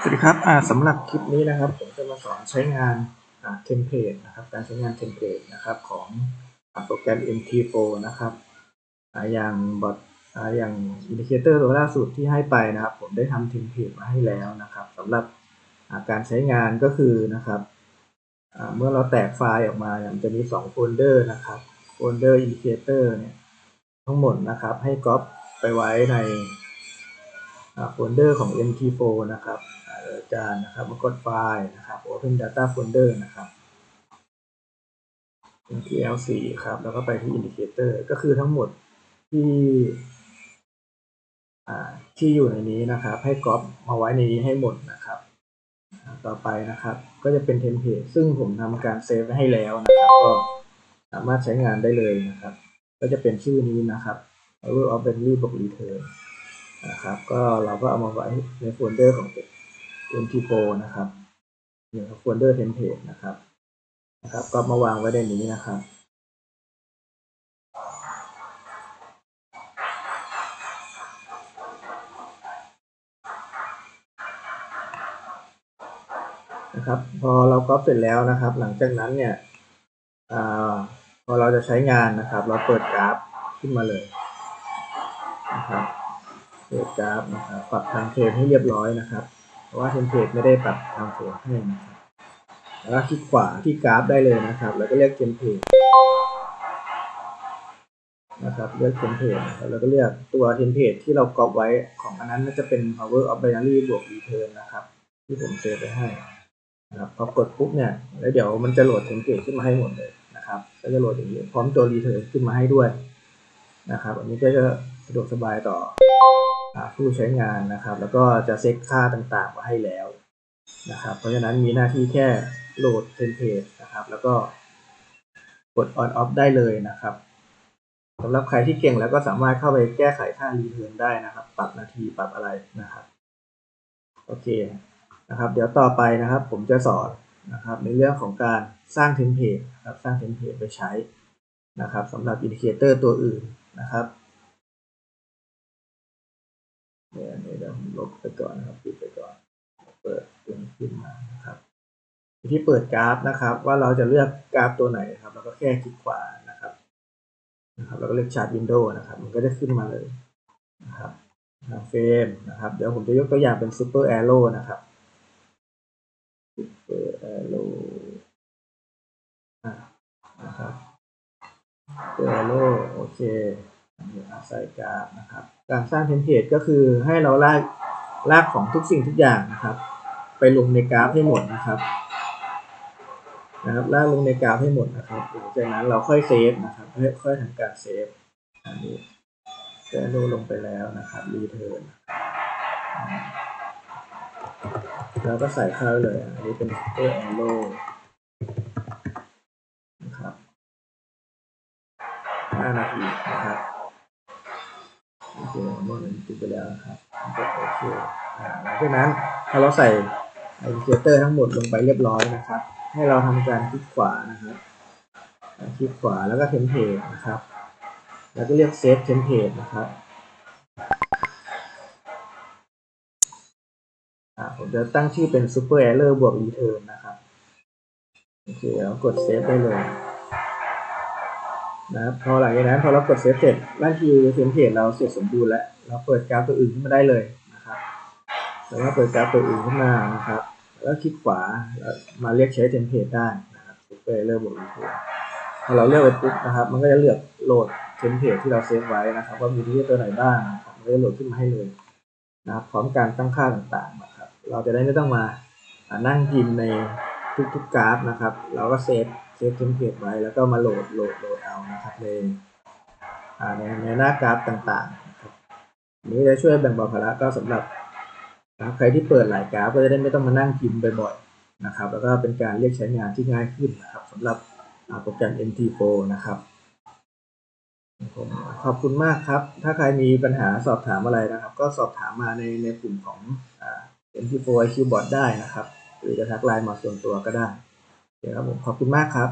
สวัสดีครับสำหรับคลิปนี้นะครับ ผมจะมาสอนใช้งานเทมเพลตนะครับ การใช้งานเทมเพลตนะครับของอโปรแกรม MT4 นะครับออย่างบอทออย่างอินดิเคเตอร์ตัวล่าสุดที่ให้ไปนะครับ ผมได้ทำเทมเพลตมาให้แล้วนะครับสำหรับาการใช้งานก็คือนะครับเมื่อเราแตกไฟล์ออกมาเนี่ยมันจะมี2โฟลเดอร์นะครับโฟลเดอร์อินดิเคเตอร์เนี่ยทั้งหมดนะครับ ให้ก๊อปไปไว้ในโฟลเดอร์ของ MT4 นะครับ จารย์นะครับมากดไฟล์นะครับ Open Data Folder นะครับ MTL4 ครับ แล้วก็ไปที่ Indicator ก็คือทั้งหมดที่ที่อยู่ในนี้นะครับ ให้ก๊อปมาไว้ในนี้ให้หมดนะครับ ต่อไปนะครับ ก็จะเป็นเทมเพลตซึ่งผมทำการเซฟไว้ให้แล้วนะครับ ก็สามารถใช้งานได้เลยนะครับ ก็จะเป็นชื่อนี้นะครับ power of bentley บวก return นะครับ ก็เราก็เอามาไว้ในโฟลเดอร์ของ MT4 นะครับอย่างโฟลเดอร์เทมเพลตนะครับนะครับ ก็มาวางไว้ในนี้นะครับนะครับพอเราก๊อปเสร็จแล้วนะครับ หลังจากนั้นเนี่ยอาพอเราจะใช้งานนะครับ เราเปิดกราฟขึ้นมาเลยนะครับเปิดกราฟนะครับปรับทางเฟรมให้เรียบร้อยนะครับ เพราะว่าเทมเพลตไม่ได้ปรับทางเฟรมให้นะครับแล้วก็คลิกขวาที่กราฟได้เลยนะครับ แล้วก็เลือกเทมเพลตนะครับเลือกเทมเพลตแล้วก็เลือกตัวเทมเพลตที่เราก๊อปไว้ของอันนั้นน่าจะเป็น power of binary บวก return นะครับ ที่ผมเซฟไปให้นะครับพอกดปุ๊บเนี่ยแล้วเดี๋ยวมันจะโหลดเทมเพลตขึ้นมาให้หมดเลยนะครับก็จะโหลดอย่างนี้พร้อมตัว return ขึ้นมาให้ด้วยนะครับ อันนี้ก็จะสะดวกสบายต่อ ผู้ใช้งานนะครับ แล้วก็จะเซ็ตค่าต่างๆมาให้แล้วนะครับ เพราะฉะนั้นมีหน้าที่แค่โหลดเทมเพลตนะครับ แล้วก็กด on off ได้เลยนะครับสำหรับใครที่เก่งแล้วก็สามารถเข้าไปแก้ไขค่า return ได้นะครับ ปรับนาทีปรับอะไรนะครับ โอเคนะครับ เดี๋ยวต่อไปนะครับ ผมจะสอนนะครับ ในเรื่องของการสร้างเทมเพลตนะครับ สร้างเทมเพลตไปใช้นะครับสำหรับอินดิเคเตอร์ตัวอื่นนะครับ ลบไปก่อนนะครับปิดไปก่อน เปิดตัวนี้ขึ้นมานะครับที่เปิดกราฟนะครับ ว่าเราจะเลือกกราฟตัวไหนครับ แล้วก็แค่คลิกขวานะครับนะครับ แล้วก็เลือกชาร์ตวินโดว์นะครับ มันก็จะขึ้นมาเลยนะครับเฟรมนะครับ เดี๋ยวผมจะยกตัวอย่างเป็นซูเปอร์แอโร่นะครับซูเปอร์แอโร่นะครับซูเปอร์แอโร่โอเค ใส่กราฟนะครับ การสร้างเทมเพลตก็คือให้เราลากลากของทุกสิ่งทุกอย่างนะครับ ไปลงในกราฟให้หมดนะครับนะครับลากลงในกราฟให้หมดนะครับหลังจากนั้นเราค่อยเซฟนะครับค่อยทำการเซฟอันนี้แอโร่ลงไปแล้วนะครับรีเทิร์นเราก็ใส่เข้าเลย อันนี้เป็นเอร์แอโร่นะครับ5นาที นะครับโอเมื่อมันติดไปแล้วครับก็โอเคอ่าหลังจากนั้นพอเราใส่อินดิเคเตอร์ทั้งหมดลงไปเรียบร้อยนะครับ ให้เราทำการคลิกขวานะครับคลิกขวาแล้วก็เทมเพลตนะครับ แล้วก็เลือกเซฟเทมเพลตนะครับอ่าผมจะตั้งชื่อเป็น Super Error บวก Return นะครับ โอเคแล้วกดเซฟได้เลย นะครับพอหลังจากนั้นพอเรากดเซฟเสร็จนั่นคือเทมเพลตเราเสร็จสมบูรณ์แล้ว เราเปิดกราฟตัวอื่นขึ้นมาได้เลยนะครับแล้วก็เปิดกราฟตัวอื่นขึ้นมานะครับ แล้วคลิกขวาแล้วมาเรียกใช้เทมเพลตได้นะครับไปเริ่มบวกอีกทีพอเราเลือกไปปุ๊บนะครับ มันก็จะเลือกโหลดเทมเพลตที่เราเซฟไว้นะครับ ว่ามีที่ตัวไหนบ้างนะครับมันก็จะโหลดขึ้นมาให้เลยนะครับพร้อมการตั้งค่าต่างๆนะครับ เราจะได้ไม่ต้องมาอ่านั่งพิมพ์ในทุกๆกราฟนะครับ เราก็เซฟ เซฟเทมเพลตไว้แล้วก็มาโหลดโหลดโหลดเอานะครับในในในหน้ากราฟต่างๆครับนี้จะช่วยแบ่งเบาภาระก็สำหรับใครที่เปิดหลายกราฟก็จะได้ไม่ต้องมานั่งพิมพ์บ่อยๆนะครับ แล้วก็เป็นการเรียกใช้งานที่ง่ายขึ้นนะครับสำหรับโปรแกรม MT4 นะครับขอบคุณมากครับ ถ้าใครมีปัญหาสอบถามอะไรนะครับ ก็สอบถามมาในในกลุ่มของ MT4 IQ Bot ได้นะครับ หรือจะทักไลน์มาส่วนตัวก็ได้ โอเคครับผมขอบคุณมากครับ